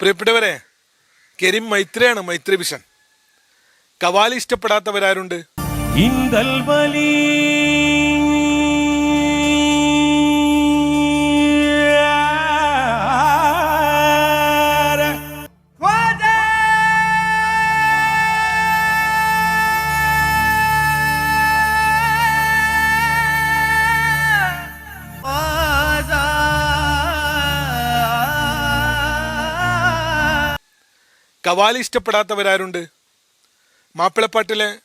പ്രിയപ്പെട്ടവരെ കെരിം മൈത്രിയാണ് മൈത്രി വിഷൻ കവാലി ഇഷ്ടപ്പെടാത്തവരാരുണ്ട്? ഇന്തൽ കവാലി ഇഷ്ടപ്പെടാത്തവരാരുണ്ട്? മാപ്പിളപ്പാട്ടിലെ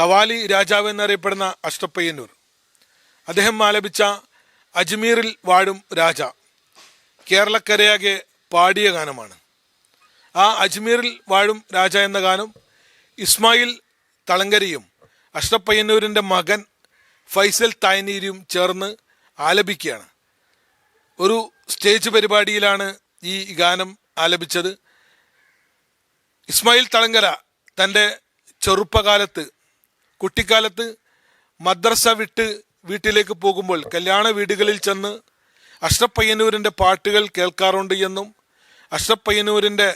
കവാലി രാജാവ് എന്നറിയപ്പെടുന്ന അഷ്ടപ്പയ്യന്നൂർ. അദ്ദേഹം ആലപിച്ച അജ്മീറിൽ വാഴും രാജ കേരളക്കരയാകെ പാടിയ ഗാനമാണ്. ആ അജ്മീറിൽ വാഴും രാജ എന്ന ഗാനം ഇസ്മായിൽ തളങ്കരിയും അഷ്ടപ്പയ്യന്നൂരിന്റെ മകൻ ഫൈസൽ തായനീരിയും ചേർന്ന് ആലപിക്കുകയാണ്. ഒരു സ്റ്റേജ് പരിപാടിയിലാണ് ഈ ഗാനം ആലപിച്ചത്. ഇസ്മായിൽ തളങ്കര തന്റെ ചെറുപ്പകാലത്ത് കുട്ടിക്കാലത്ത് മദ്രസ വിട്ട് വീട്ടിലേക്ക് പോകുമ്പോൾ കല്യാണ വീടുകളിൽ ചെന്ന് അഷ്ടപ്പയ്യന്നൂരിന്റെ പാട്ടുകൾ കേൾക്കാറുണ്ട് എന്നും അഷ്ടപ്പയ്യന്നൂരിന്റെ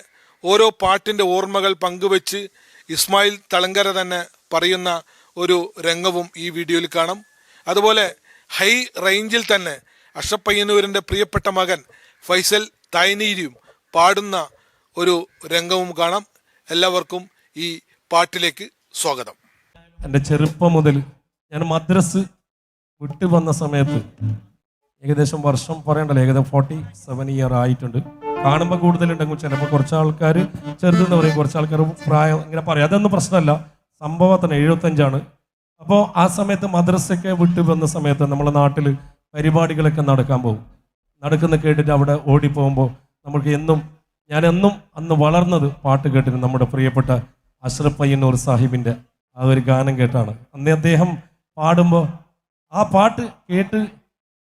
ഓരോ പാട്ടിന്റെ ഓർമ്മകൾ പങ്കുവെച്ച് ഇസ്മായിൽ തളങ്കര തന്നെ പറയുന്ന ഒരു രംഗവും ഈ വീഡിയോയിൽ കാണാം. അതുപോലെ ഹൈ റേഞ്ചിൽ തന്നെ അഷ്റപ്പയ്യന്നൂരിന്റെ പ്രിയപ്പെട്ട മകൻ ഫൈസൽ തായ്നീരിയും പാടുന്ന ഒരു രംഗവും കാണാം. എല്ലാവർക്കും ഈ പാട്ടിലേക്ക് സ്വാഗതം. എന്റെ ചെറുപ്പം മുതൽ ഞാൻ മദ്രസ് വിട്ടു വന്ന സമയത്ത് ഏകദേശം വർഷം പറയണ്ടല്ലോ ഏകദേശം ഫോർട്ടി സെവൻ ഇയർ ആയിട്ടുണ്ട്. കാണുമ്പോൾ കൂടുതലുണ്ടെങ്കിൽ ചിലപ്പോൾ കുറച്ച് ആൾക്കാർ ചെറുതെന്ന് പറയും കുറച്ച് ആൾക്കാർ പ്രായം ഇങ്ങനെ പറയും. അതൊന്നും പ്രശ്നമല്ല. സംഭവം തന്നെ എഴുപത്തഞ്ചാണ്. അപ്പോൾ ആ സമയത്ത് മദ്രസയൊക്കെ വിട്ടു വന്ന സമയത്ത് നമ്മളെ നാട്ടിൽ പരിപാടികളൊക്കെ നടക്കാൻ പോകും. നടക്കുന്ന കേട്ടിട്ട് അവിടെ ഓടിപ്പോകുമ്പോൾ നമുക്ക് എന്നും ഞാൻ എന്നും അന്ന് വളർന്നത് പാട്ട് കേട്ടിരുന്നു നമ്മുടെ പ്രിയപ്പെട്ട അഷ്റഫ് പയ്യന്നൂർ സാഹിബിന്റെ ആ ഒരു ഗാനം കേട്ടാണ്. അന്ന് അദ്ദേഹം പാടുമ്പോൾ ആ പാട്ട് കേട്ട്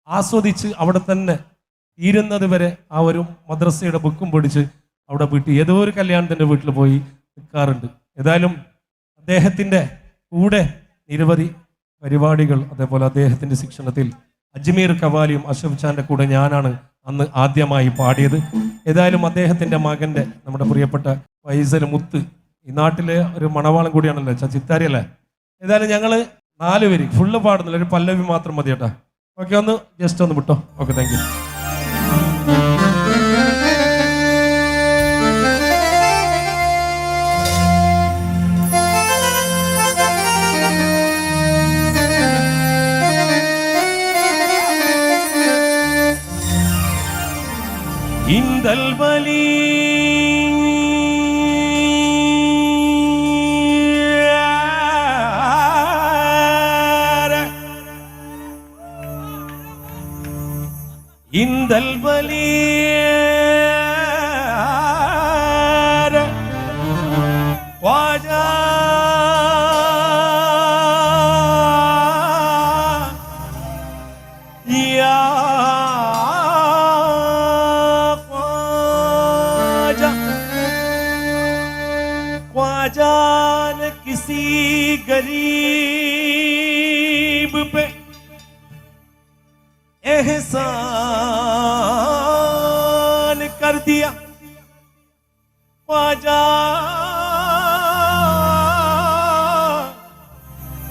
ആസ്വദിച്ച് അവിടെ തന്നെ തീരുന്നത് വരെ ആ ഒരു മദ്രസയുടെ ബുക്കും പിടിച്ച് അവിടെ വീട്ടിൽ ഏതോ ഒരു കല്യാണത്തിന്റെ വീട്ടിൽ പോയി നിൽക്കാറുണ്ട്. ഏതായാലും അദ്ദേഹത്തിന്റെ കൂടെ നിരവധി പരിപാടികൾ അതേപോലെ അദ്ദേഹത്തിന്റെ ശിക്ഷണത്തിൽ അജ്മീർ കവാലിയും അഷഫ് ചാന്റെ കൂടെ ഞാനാണ് അന്ന് ആദ്യമായി പാടിയത്. ഏതായാലും അദ്ദേഹത്തിന്റെ മകന്റെ നമ്മുടെ പ്രിയപ്പെട്ട വൈസൽ മുത്ത് ഈ നാട്ടിലെ ഒരു മണവാളം കൂടിയാണല്ലോ ചിത്താരി അല്ലേ? ഏതായാലും ഞങ്ങൾ നാല് പേര് ഫുള്ള് പാടുന്നില്ല ഒരു പല്ലവി മാത്രം മതി കേട്ടാ ഓക്കെ ഒന്ന് ജസ്റ്റ് ഒന്ന് വിട്ടോ. ഓക്കെ താങ്ക് യു ഇന്തൽ വലി ഇന്തൽ വലി ख्वाजा ने किसी गरीब पे एहसान कर दिया ख्वाजा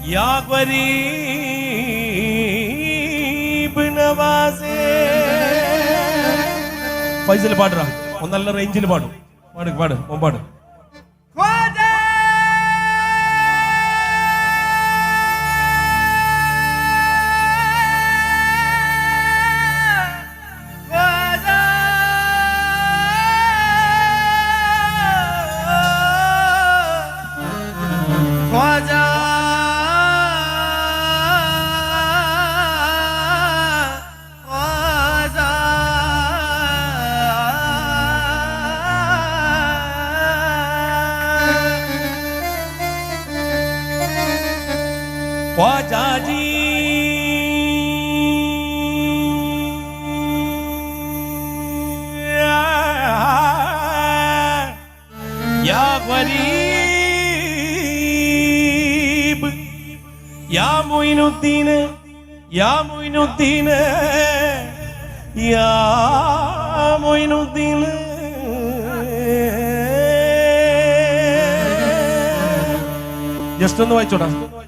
या गरीब नवाजे ഫൈസൽ പാടുറാ ഒന്ന് നല്ല റേഞ്ചിൽ പാടും പാട് പാട് മോൻ പാട് pode adir e água e amo e não tine e amo e a tine e amo e não tine Just.